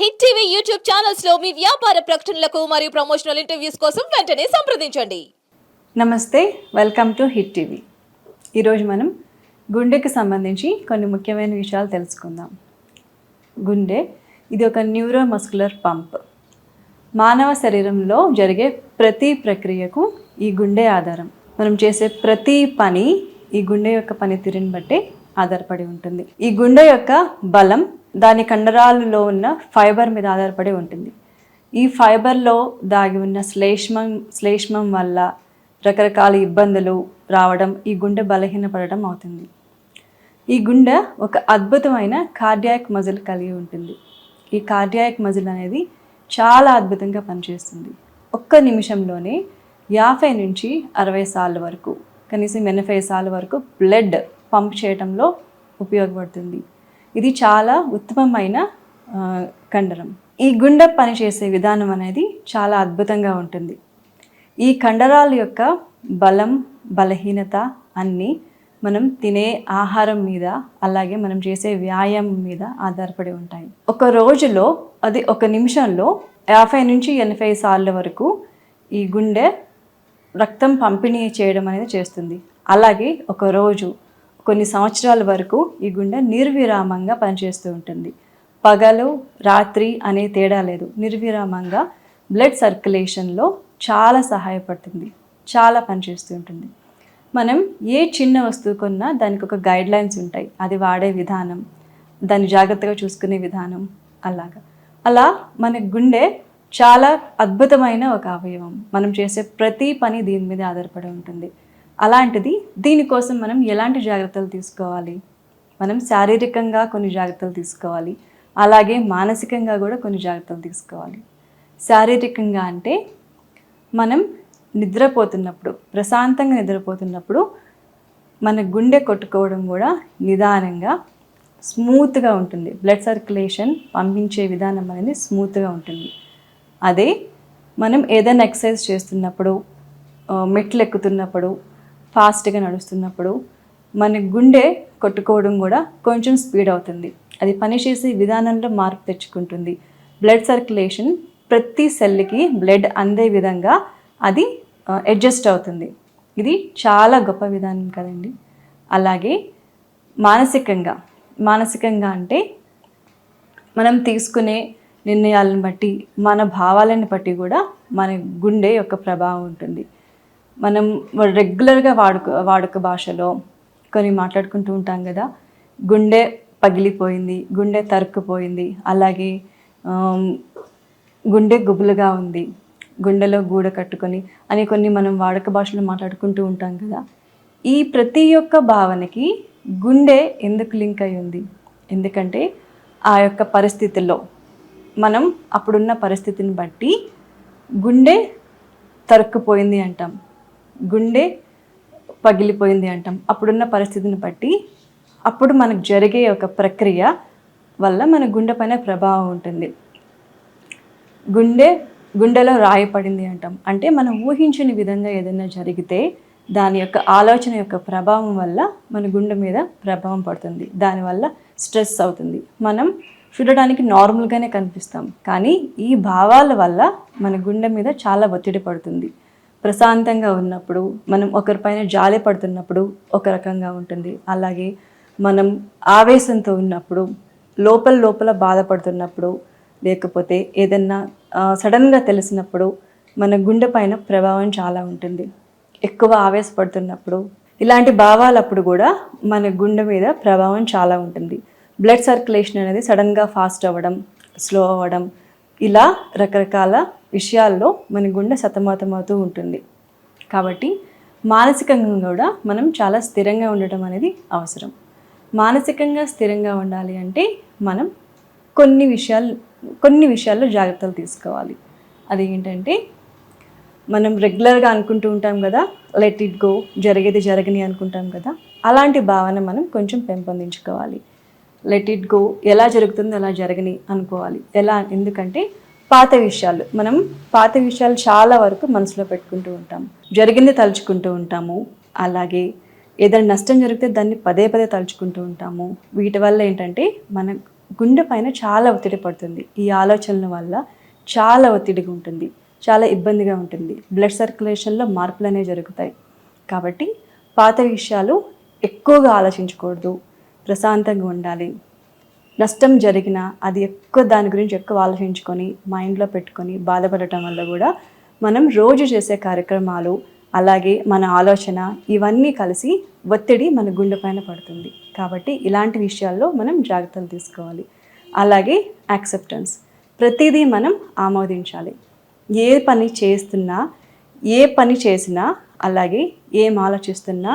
Hit TV YouTube ఛానల్స్లో మీ వ్యాపార ప్రకటనలకు మరియు ప్రమోషనల్ ఇంటర్వ్యూస్ కోసం వెంటనే సంప్రదించండి. నమస్తే వెల్కమ్ టు హిట్ టీవీ. ఈరోజు మనం గుండెకి సంబంధించి కొన్ని ముఖ్యమైన విషయాలు తెలుసుకుందాం. గుండె ఇది ఒక న్యూరోమస్కులర్ పంప్ మానవ శరీరంలో జరిగే ప్రతి ప్రక్రియకు ఈ గుండె ఆధారం. మనం చేసే ప్రతి పని ఈ గుండె యొక్క పనితీరుని బట్టే ఆధారపడి ఉంటుంది. ఈ గుండె యొక్క బలం దాని కండరాలలో ఉన్న ఫైబర్ మీద ఆధారపడి ఉంటుంది. ఈ ఫైబర్లో దాగి ఉన్న శ్లేష్మం శ్లేష్మం వల్ల రకరకాల ఇబ్బందులు రావడం ఈ గుండె బలహీనపడడం అవుతుంది. ఈ గుండె ఒక అద్భుతమైన కార్డియాక్ మజిల్ కలిగి ఉంటుంది. ఈ కార్డియాక్ మజిల్ అనేది చాలా అద్భుతంగా పనిచేస్తుంది. ఒక్క నిమిషంలోనే యాభై నుంచి అరవై సార్ల వరకు కనీసం ఎనభై సార్లు వరకు బ్లడ్ పంప్ చేయడంలో ఉపయోగపడుతుంది. ఇది చాలా ఉత్తమమైన కండరం. ఈ గుండె పనిచేసే విధానం అనేది చాలా అద్భుతంగా ఉంటుంది. ఈ కండరాల యొక్క బలం బలహీనత అన్నీ మనం తినే ఆహారం మీద అలాగే మనం చేసే వ్యాయామం మీద ఆధారపడి ఉంటాయి. ఒక రోజులో అది ఒక నిమిషంలో యాభై నుంచి ఎనభై సార్ల వరకు ఈ గుండె రక్తం పంపిణీ చేయడం అనేది చేస్తుంది. అలాగే ఒక రోజు కొన్ని సంవత్సరాల వరకు ఈ గుండె నిర్విరామంగా పనిచేస్తూ ఉంటుంది. పగలు రాత్రి అనే తేడా లేదు. నిర్విరామంగా బ్లడ్ సర్క్యులేషన్లో చాలా సహాయపడుతుంది. చాలా పనిచేస్తూ ఉంటుంది. మనం ఏ చిన్న వస్తువు కొన్నా దానికి ఒక గైడ్ లైన్స్ ఉంటాయి. అది వాడే విధానం దాన్ని జాగ్రత్తగా చూసుకునే విధానం అలాగా. అలా మన గుండె చాలా అద్భుతమైన ఒక అవయవం. మనం చేసే ప్రతి పని దీని మీద ఆధారపడి ఉంటుంది. అలాంటిది దీనికోసం మనం ఎలాంటి జాగ్రత్తలు తీసుకోవాలి? మనం శారీరకంగా కొన్ని జాగ్రత్తలు తీసుకోవాలి. అలాగే మానసికంగా కూడా కొన్ని జాగ్రత్తలు తీసుకోవాలి. శారీరకంగా అంటే మనం నిద్రపోతున్నప్పుడు ప్రశాంతంగా నిద్రపోతున్నప్పుడు మన గుండె కొట్టుకోవడం కూడా నిదానంగా స్మూత్గా ఉంటుంది. బ్లడ్ సర్క్యులేషన్ పంపించే విధానం అనేది స్మూత్గా ఉంటుంది. అదే మనం ఏదైనా ఎక్సర్సైజ్ చేస్తున్నప్పుడు మెట్లు ఎక్కుతున్నప్పుడు ఫాస్ట్గా నడుస్తున్నప్పుడు మన గుండె కొట్టుకోవడం కూడా కొంచెం స్పీడ్ అవుతుంది. అది పనిచేసే విధానంలో మార్పు తెచ్చుకుంటుంది. బ్లడ్ సర్క్యులేషన్ ప్రతి సెల్కి బ్లడ్ అందే విధంగా అది అడ్జస్ట్ అవుతుంది. ఇది చాలా గొప్ప విధానం కదండి. అలాగే మానసికంగా మానసికంగా అంటే మనం తీసుకునే నిర్ణయాలను బట్టి మన భావాలను బట్టి కూడా మన గుండె యొక్క ప్రభావం ఉంటుంది. మనం రెగ్యులర్గా వాడుక వాడుక భాషలో కొన్ని మాట్లాడుకుంటూ ఉంటాం కదా. గుండె పగిలిపోయింది గుండె తరుక్కుపోయింది అలాగే గుండె గుబులుగా ఉంది గుండెలో గూడ కట్టుకొని అని కొన్ని మనం వాడుక భాషలో మాట్లాడుకుంటూ ఉంటాం కదా. ఈ ప్రతి ఒక్క భావనకి గుండె ఎందుకు లింక్ అయి ఉంది? ఎందుకంటే ఆ యొక్క పరిస్థితుల్లో మనం అప్పుడున్న పరిస్థితిని బట్టి గుండె తరుక్కుపోయింది అంటాం. గుండె పగిలిపోయింది అంటాం. అప్పుడున్న పరిస్థితిని బట్టి అప్పుడు మనకు జరిగే ఒక ప్రక్రియ వల్ల మన గుండె పైన ప్రభావం ఉంటుంది. గుండె గుండెలో రాయి పడింది అంటాం. అంటే మనం ఊహించని విధంగా ఏదైనా జరిగితే దాని యొక్క ఆలోచన యొక్క ప్రభావం వల్ల మన గుండె మీద ప్రభావం పడుతుంది. దానివల్ల స్ట్రెస్ అవుతుంది. మనం చూడడానికి నార్మల్గానే కనిపిస్తాం. కానీ ఈ భావాల వల్ల మన గుండె మీద చాలా ఒత్తిడి పడుతుంది. ప్రశాంతంగా ఉన్నప్పుడు మనం ఒకరిపైన జాలి పడుతున్నప్పుడు ఒక రకంగా ఉంటుంది. అలాగే మనం ఆవేశంతో ఉన్నప్పుడు లోపల లోపల బాధపడుతున్నప్పుడు లేకపోతే ఏదన్నా సడన్గా తెలిసినప్పుడు మన గుండె పైన ప్రభావం చాలా ఉంటుంది. ఎక్కువ ఆవేశపడుతున్నప్పుడు ఇలాంటి భావాలప్పుడు కూడా మన గుండె మీద ప్రభావం చాలా ఉంటుంది. బ్లడ్ సర్క్యులేషన్ అనేది సడన్గా ఫాస్ట్ అవ్వడం స్లో అవ్వడం ఇలా రకరకాల విషయాల్లో మన గుండె సతమతమవుతూ ఉంటుంది. కాబట్టి మానసికంగా కూడా మనం చాలా స్థిరంగా ఉండటం అనేది అవసరం. మానసికంగా స్థిరంగా ఉండాలి అంటే మనం కొన్ని విషయాలు కొన్ని విషయాల్లో జాగ్రత్తలు తీసుకోవాలి. అది ఏంటంటే మనం రెగ్యులర్గా అనుకుంటూ ఉంటాం కదా లెట్ ఇట్ గో జరిగేది జరగని అనుకుంటాం కదా అలాంటి భావన మనం కొంచెం పెంపొందించుకోవాలి. లెట్ ఇట్ గో ఎలా జరుగుతుందో అలా జరగని అనుకోవాలి. ఎలా? ఎందుకంటే పాత విషయాలు. మనం పాత విషయాలు చాలా వరకు మనసులో పెట్టుకుంటూ ఉంటాం. జరిగింది తలుచుకుంటూ ఉంటాము. అలాగే ఏదైనా నష్టం జరిగితే దాన్ని పదే పదే తలుచుకుంటూ ఉంటాము. వీటి వల్ల ఏంటంటే మన గుండె పైన చాలా ఒత్తిడి పడుతుంది. ఈ ఆలోచనల వల్ల చాలా ఒత్తిడిగా ఉంటుంది. చాలా ఇబ్బందిగా ఉంటుంది. బ్లడ్ సర్క్యులేషన్లో మార్పులు అనేవి జరుగుతాయి. కాబట్టి పాత విషయాలు ఎక్కువగా ఆలోచించకూడదు. ప్రశాంతంగా ఉండాలి. నష్టం జరిగినా అది ఎక్కువ దాని గురించి ఎక్కువ ఆలోచించుకొని మైండ్లో పెట్టుకొని బాధపడటం వల్ల కూడా మనం రోజు చేసే కార్యక్రమాలు అలాగే మన ఆలోచన ఇవన్నీ కలిసి ఒత్తిడి మన గుండెపైన పడుతుంది. కాబట్టి ఇలాంటి విషయాల్లో మనం జాగ్రత్తలు తీసుకోవాలి. అలాగే యాక్సెప్టెన్స్. ప్రతిదీ మనం ఆమోదించాలి. ఏ పని చేస్తున్నా ఏ పని చేసినా అలాగే ఏం ఆలోచిస్తున్నా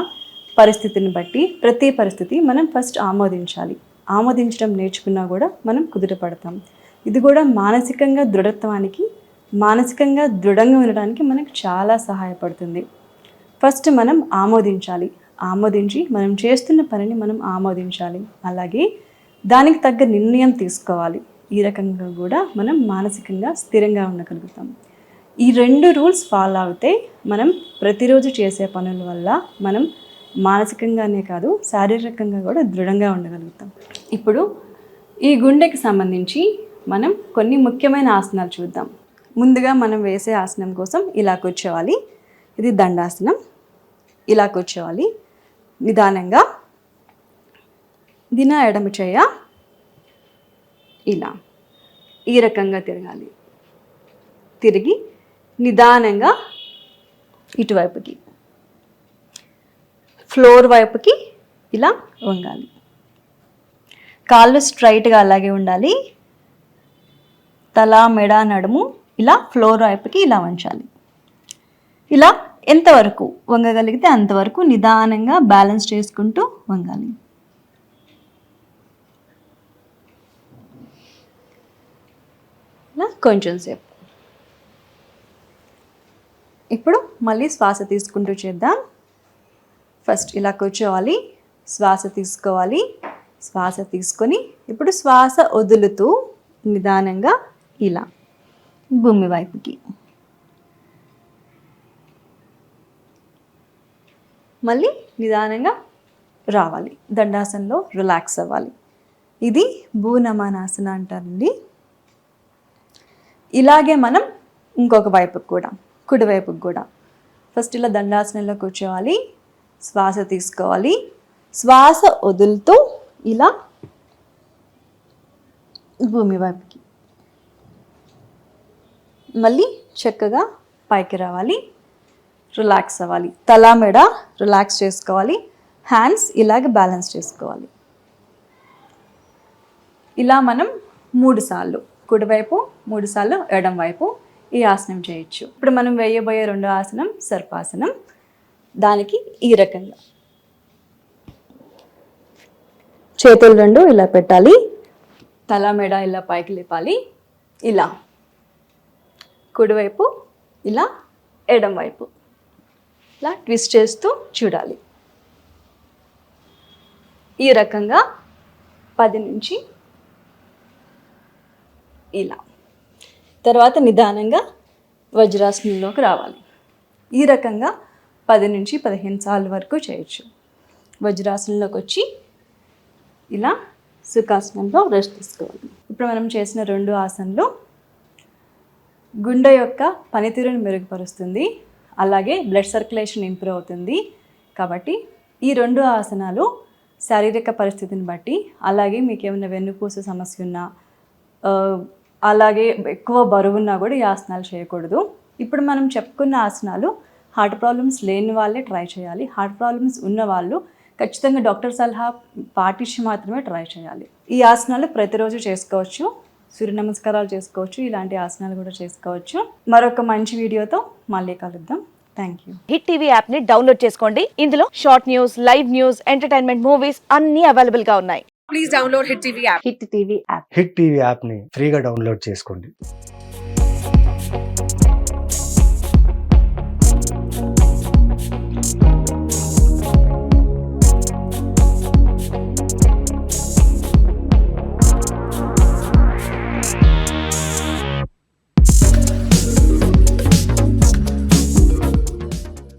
పరిస్థితిని బట్టి ప్రతి పరిస్థితి మనం ఫస్ట్ ఆమోదించాలి. ఆమోదించడం నేర్చుకున్నా కూడా మనం కుదుటపడతాం. ఇది కూడా మానసికంగా దృఢత్వానికి మానసికంగా దృఢంగా ఉండడానికి మనకు చాలా సహాయపడుతుంది. ఫస్ట్ మనం ఆమోదించాలి. ఆమోదించి మనం చేస్తున్న పనిని మనం ఆమోదించాలి. అలాగే దానికి తగ్గ నిర్ణయం తీసుకోవాలి. ఈ రకంగా కూడా మనం మానసికంగా స్థిరంగా ఉండగలుగుతాం. ఈ రెండు రూల్స్ ఫాలో అవుతే మనం ప్రతిరోజు చేసే పనుల వల్ల మనం మానసికంగానే కాదు శారీరకంగా కూడా దృఢంగా ఉండగలుగుతాం. ఇప్పుడు ఈ గుండెకి సంబంధించి మనం కొన్ని ముఖ్యమైన ఆసనాలు చూద్దాం. ముందుగా మనం వేసే ఆసనం కోసం ఇలా కూర్చోవాలి ఇది దండాసనం. ఇలా కూర్చోవాలి నిదానంగా దిన ఎడమ చేయ ఇలా ఈ రకంగా తిరగాలి. తిరిగి నిదానంగా ఇటువైపుకి ఫ్లోర్ వైపుకి ఇలా వంగాలి. కాళ్ళు స్ట్రైట్గా అలాగే ఉండాలి. తల మెడ నడుము ఇలా ఫ్లోర్ వైపుకి ఇలా వంచాలి. ఇలా ఎంతవరకు వంగగలిగితే అంతవరకు నిదానంగా బ్యాలెన్స్ చేసుకుంటూ వంగాలి. ఇలా కొంచెం సేపు. ఇప్పుడు మళ్ళీ శ్వాస తీసుకుంటూ చేద్దాం. ఫస్ట్ ఇలా కూర్చోవాలి. శ్వాస తీసుకోవాలి. శ్వాస తీసుకొని ఇప్పుడు శ్వాస వదులుతూ నిదానంగా ఇలా భూమి వైపుకి. మళ్ళీ నిదానంగా రావాలి. దండాసనలో రిలాక్స్ అవ్వాలి. ఇది భూనమానాసన అంటారండి. ఇలాగే మనం ఇంకొక వైపుకి కూడా కుడివైపుకి కూడా. ఫస్ట్ ఇలా దండాసనంలో కూర్చోవాలి. శ్వాస తీసుకోవాలి. శ్వాస వదులుతూ ఇలా భూమి వైపుకి. మళ్ళీ చక్కగా పైకి రావాలి. రిలాక్స్ అవ్వాలి. తల మెడ రిలాక్స్ చేసుకోవాలి. హ్యాండ్స్ ఇలాగ బ్యాలెన్స్ చేసుకోవాలి. ఇలా మనం మూడు సార్లు కుడివైపు మూడు సార్లు ఎడం వైపు ఈ ఆసనం చేయొచ్చు. ఇప్పుడు మనం వేయబోయే రెండో ఆసనం సర్పాసనం. దానికి ఈ రకంగా. చేతులు రెండు ఇలా పెట్టాలి. తల మెడ ఇలా పైకి లేపాలి. ఇలా. కుడివైపు ఇలా ఎడం వైపు. ఇలా ట్విస్ట్ చేస్తూ చూడాలి. ఈ రకంగా పది నుంచి ఇలా. తర్వాత నిదానంగా వజ్రాసనంలోకి రావాలి. ఈ రకంగా పది నుంచి పదిహేను సార్లు వరకు చేయొచ్చు. వజ్రాసనంలోకి వచ్చి ఇలా సుఖాసనంలో రెస్ట్ తీసుకోవాలి. ఇప్పుడు మనం చేసిన రెండు ఆసనలు గుండె యొక్క పనితీరుని మెరుగుపరుస్తుంది అలాగే బ్లడ్ సర్క్యులేషన్ ఇంప్రూవ్ అవుతుంది. కాబట్టి ఈ రెండు ఆసనాలు శారీరక పరిస్థితిని బట్టి అలాగే మీకు ఏమైనా వెన్నుపూస సమస్య ఉన్నా అలాగే ఎక్కువ బరువున్నా కూడా ఈ ఆసనాలు చేయకూడదు. ఇప్పుడు మనం చెప్పుకున్న ఆసనాలు హార్ట్ ప్రాబ్లమ్స్ లేని వాళ్ళే ట్రై చేయాలి. హార్ట్ ప్రాబ్లమ్స్ ఉన్న వాళ్ళు ఖచ్చితంగా డాక్టర్ సలహా పాటించి మాత్రమే ట్రై చేయాలి. ఈ ఆసనాలు ప్రతిరోజు చేసుకోవచ్చు. సూర్య నమస్కారాలు చేసుకోవచ్చు. ఇలాంటి ఆసనాలు కూడా చేసుకోవచ్చు. మరొక మంచి వీడియోతో మళ్ళీ కలుద్దాం. థ్యాంక్ యూ హిట్ టీవీ యాప్ని డౌన్లోడ్ చేసుకోండి. ఇందులో short news live news entertainment movies అన్ని అవైలబుల్గా ఉన్నాయి. Please download Hit TV app. Hit TV app hit TV యాప్ని ఫ్రీగా డౌన్లోడ్ చేసుకోండి.